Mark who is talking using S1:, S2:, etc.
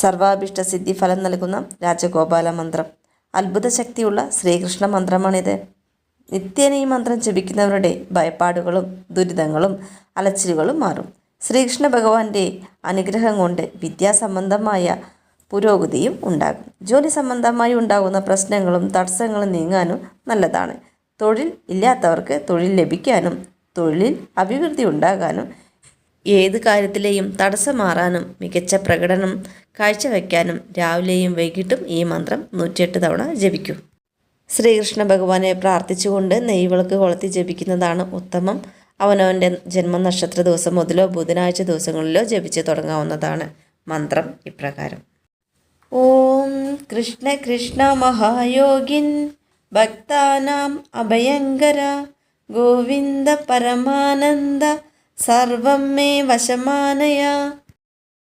S1: സർവാഭിഷ്ട സിദ്ധി ഫലം നൽകുന്ന രാജഗോപാല മന്ത്രം. അത്ഭുത ശക്തിയുള്ള ശ്രീകൃഷ്ണ മന്ത്രമാണിത്. നിത്യേന ഈ മന്ത്രം ജപിക്കുന്നവരുടെ ഭയപ്പാടുകളും ദുരിതങ്ങളും അലച്ചിലുകളും മാറും. ശ്രീകൃഷ്ണ ഭഗവാന്റെ അനുഗ്രഹം കൊണ്ട് വിദ്യാസംബന്ധമായ പുരോഗതിയും ഉണ്ടാകും. ജോലി സംബന്ധമായി ഉണ്ടാകുന്ന പ്രശ്നങ്ങളും തടസ്സങ്ങളും നീങ്ങാനും നല്ലതാണ്. തൊഴിൽ ഇല്ലാത്തവർക്ക് തൊഴിൽ ലഭിക്കാനും തൊഴിലിൽ അഭിവൃദ്ധി ഉണ്ടാകാനും ഏത് കാര്യത്തിലെയും തടസ്സം മാറാനും മികച്ച പ്രകടനം കാഴ്ചവെക്കാനും രാവിലെയും വൈകിട്ടും ഈ മന്ത്രം നൂറ്റിയെട്ട് തവണ ജപിക്കൂ. ശ്രീകൃഷ്ണ ഭഗവാനെ പ്രാർത്ഥിച്ചുകൊണ്ട് നെയ്വിളക്ക് കൊളുത്തി ജപിക്കുന്നതാണ് ഉത്തമം. അവനവന്റെ ജന്മനക്ഷത്ര ദിവസം മുതലോ ബുധനാഴ്ച ദിവസങ്ങളിലോ ജപിച്ച് തുടങ്ങാവുന്നതാണ് മന്ത്രം ഇപ്രകാരം. ഓം കൃഷ്ണ കൃഷ്ണ മഹായോഗിൻ ഭക്താനാം അഭയങ്കര ഗോവിന്ദ പരമാനന്ദ സർവം മേ വശമാനയ.